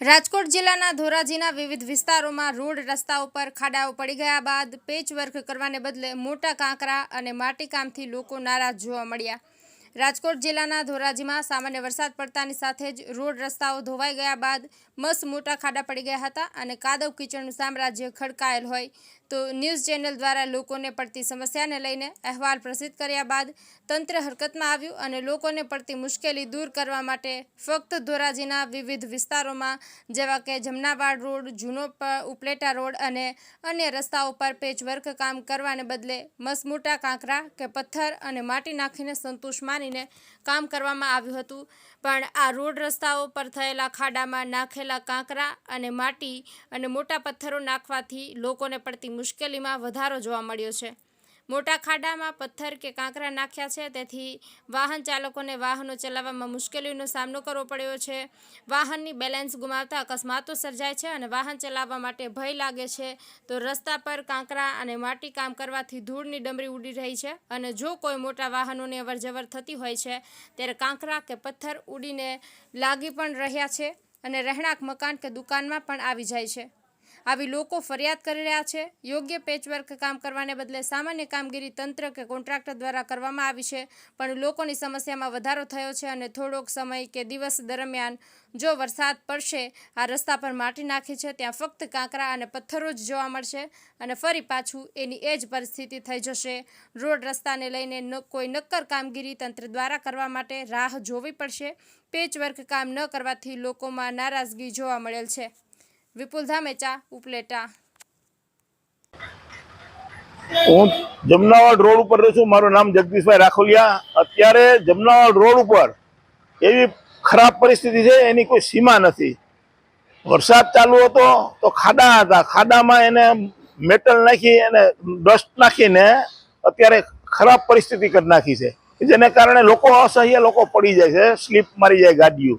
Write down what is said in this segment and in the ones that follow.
રાજકોટ જિલ્લાના ધોરાજીના વિવિધ વિસ્તારોમાં રોડ રસ્તાઓ પર ખાડાઓ પડી ગયા બાદ પેચવર્ક કરવાને બદલે મોટા કાંકરા અને માટીકામથી લોકો નારાજ જોવા મળ્યા. રાજકોટ જિલ્લાના ધોરાજીમાં સામાન્ય વરસાદ પડતાની સાથે જ રોડ રસ્તાઓ ધોવાઈ ગયા બાદ મસ્ત મોટા ખાડા પડી ગયા હતા અને કાદવ કીચડનું સામ્રાજ્ય ખડકાયેલ હોય તો ન્યૂઝ ચેનલ દ્વારા લોકોને પડતી સમસ્યાને લઈને અહેવાલ પ્રસિદ્ધ કર્યા બાદ તંત્ર હરકતમાં આવ્યું અને લોકોને પડતી મુશ્કેલી દૂર કરવા માટે ફક્ત ધોરાજીના વિવિધ વિસ્તારોમાં, જેવા કે જમનાવાડ રોડ, જૂનો ઉપલેટા રોડ અને અન્ય રસ્તાઓ પર પેચવર્ક કામ કરવાને બદલે મસમોટા કાંકરા કે પથ્થર અને માટી નાખીને સંતોષ માનીને કામ કરવામાં આવ્યું હતું. પણ આ રોડ રસ્તાઓ પર થયેલા ખાડામાં નાખેલા કાંકરા અને માટી અને મોટા પથ્થરો નાખવાથી લોકોને પડતી મુશ્કેલીમાં વધારો જોવા મળ્યો છે. મોટા ખાડામાં પથ્થર કે કાંકરા નાખ્યા છે, તેથી વાહન ચાલકોને વાહનો ચલાવવામાં મુશ્કેલીનો સામનો કરવો પડ્યો છે. વાહનની બેલેન્સ ગુમાવતા અકસ્માતો સર્જાય છે અને વાહન ચલાવવા માટે ભય લાગે છે, તો રસ્તા પર કાંકરા અને માટી કામ કરવાથી ધૂળની ડમરી ઉડી રહી છે અને જો કોઈ મોટા વાહનોની અવરજવર થતી હોય છે, ત્યારે કાંકરા કે પથ્થર ઉડીને લાગી પણ રહ્યા છે અને રહેણાંક મકાન કે દુકાનમાં પણ આવી જાય છે. આવી લોકો ફરિયાદ કરી રહ્યા છે. યોગ્ય પેચવર્ક કામ કરવાને બદલે સામાન્ય કામગીરી તંત્ર કે કોન્ટ્રાક્ટર દ્વારા કરવામાં આવી છે, પણ લોકોની સમસ્યામાં વધારો થયો છે અને થોડોક સમય કે દિવસ દરમિયાન જો વરસાદ પડશે, આ રસ્તા પર માટી નાખી છે, ત્યાં ફક્ત કાંકરા અને પથ્થરો જ જોવા મળશે અને ફરી પાછું એની એ જ પરિસ્થિતિ થઈ જશે. રોડ રસ્તાને લઈને કોઈ નક્કર કામગીરી તંત્ર દ્વારા કરવા માટે રાહ જોવી પડશે. પેચવર્ક કામ ન કરવાથી લોકોમાં નારાજગી જોવા મળેલ છે. વિપુલ ધામેચા ઉપલેટા હું જમનાવાડ રોડ ઉપર રહું છું. મારું નામ જગદીશભાઈ રાખોલિયા. અત્યારે જમનાવાડ રોડ ઉપર એવી ખરાબ પરિસ્થિતિ છે, એની કોઈ સીમા નથી. વરસાદ ચાલુ હતો તો ખાડા હતા. ખાડામાં એને મેટલ નાખી એને ડસ્ટ નાખીને અત્યારે ખરાબ પરિસ્થિતિ કરી નાખી છે. જેને કારણે લોકો અસહ્ય લોકો પડી જાય છે. સ્લીપ મારી જાય ગાડીઓ.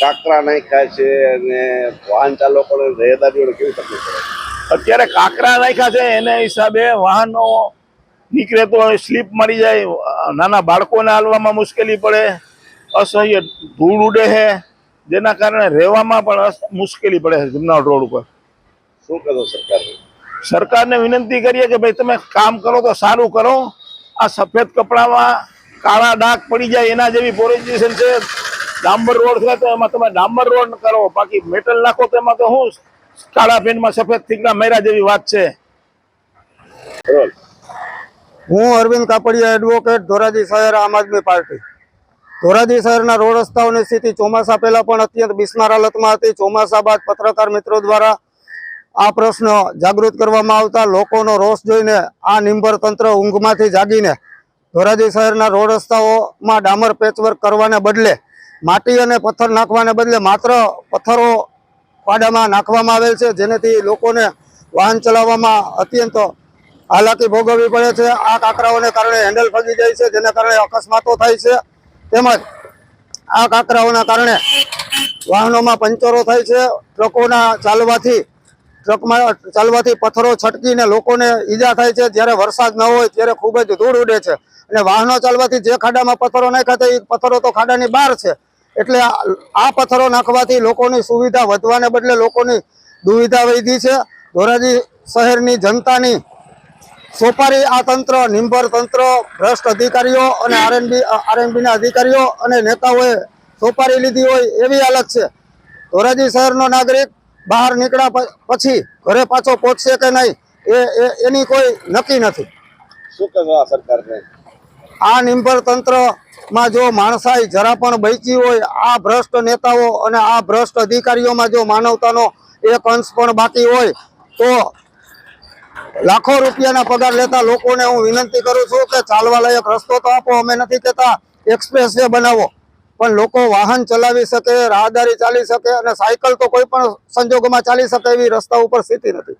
કાંકરા નાખ્યા છે અને વાહન ચાલકોને રહેદારીઓને કેવી તકલીફ પડે અત્યારે કાંકરા નાખ્યા છે એના હિસાબે વાહનો નીકળે તો સ્લીપ મારી જાય નાના બાળકોને હાલવામાં મુશ્કેલી પડે અસહ્ય ધૂળ ઉડે છે જેના કારણે રહેવામાં પણ મુશ્કેલી પડે છે જમનાવડ રોડ ઉપર. શું કરો સરકાર સરકારને? વિનંતી કરીએ કે ભાઈ તમે કામ કરો તો સારું કરો આ સફેદ કપડામાં કાળા ડાઘ પડી જાય એના જેવી પોઝિશન છે ડાંબર રોડ છે તો એમાં તમે ડાંબર રોડ કરો. બાકી મેટલ નાખો તો એમાં તો શું કાળા પેનમાં સફેદ થીકડા મેરા જેવી વાત છે. હું અરવિંદ કાપડિયા એડવોકેટ ધોરાજી શહેર આમ આદમી પાર્ટી. ધોરાજી શહેરના રોડ રસ્તાઓની સ્થિતિ ચોમાસા પહેલા પણ અત્યંત બિસ્માર હાલતમાં હતી. ચોમાસા બાદ પત્રકાર મિત્રો દ્વારા આ પ્રશ્ન જાગૃત કરવામાં આવતા લોકોનો રોષ જોઈને આ નિંબર તંત્ર ઊંઘમાંથી જાગીને ધોરાજી શહેરના રોડ રસ્તાઓમાં ડામર પેચવર્ક કરવાને બદલે માટી અને પથ્થર નાખવાને બદલે માત્ર પથ્થરો ખાડામાં નાખવામાં આવેલ છે, જેનાથી લોકોને વાહન ચલાવવામાં અત્યંત હાલાકી ભોગવવી પડે છે. આ કાંકરાઓને કારણે હેન્ડલ ફગી જાય છે, જેના કારણે અકસ્માતો થાય છે. તેમજ આ કાંકરાઓના કારણે વાહનોમાં પંચરો થાય છે. ટ્રકોના ચાલવાથી, ટ્રકમાં ચાલવાથી પથ્થરો છટકીને લોકોને ઈજા થાય છે. જ્યારે વરસાદ ન હોય ત્યારે ખૂબ જ ધૂળ ઉડે છે. અને વાહનો ચાલવાથી જે ખાડામાં પથ્થરો નાખ્યા હતા, એ પથ્થરો તો ખાડાની બહાર છે. એટલે આ પથ્થરો નાખવાથી લોકોની સુવિધા વધવાને બદલે લોકોની દુવિધા વધી છે. ધોરાજી શહેરની જનતાની સોપારી આ તંત્ર, નિંભર તંત્ર, ભ્રષ્ટ અધિકારીઓ અને આરએનબી આરએનબીના અધિકારીઓ અને નેતાઓએ સોપારી લીધી હોય એવી હાલત છે. ધોરાજી શહેરનો નાગરિક બહાર નીકળ્યા પછી ઘરે પાછો પહોંચશે કે નહીં, એ- એની કોઈ નક્કી નથી. શું કહેવા સરકારને? આ નિંભર તંત્રમાં જો માણસાઈ જરા પણ બચી હોય, આ ભ્રષ્ટ નેતાઓ અને આ ભ્રષ્ટ અધિકારીઓમાં જો માનવતાનો એક અંશ પણ બાકી હોય, તો લાખો રૂપિયાના પગાર લેતા લોકોને હું વિનંતી કરું છું કે ચાલવા લાયક રસ્તો તો આપો, અમે નથી કહેતા, એક્સપ્રેસ વે બનાવો. પણ લોકો વાહન ચલાવી શકે, રાહદારી ચાલી શકે અને સાયકલ તો કોઈ પણ સંજોગોમાં ચાલી શકે એવી રસ્તા ઉપર સ્થિતિ નથી.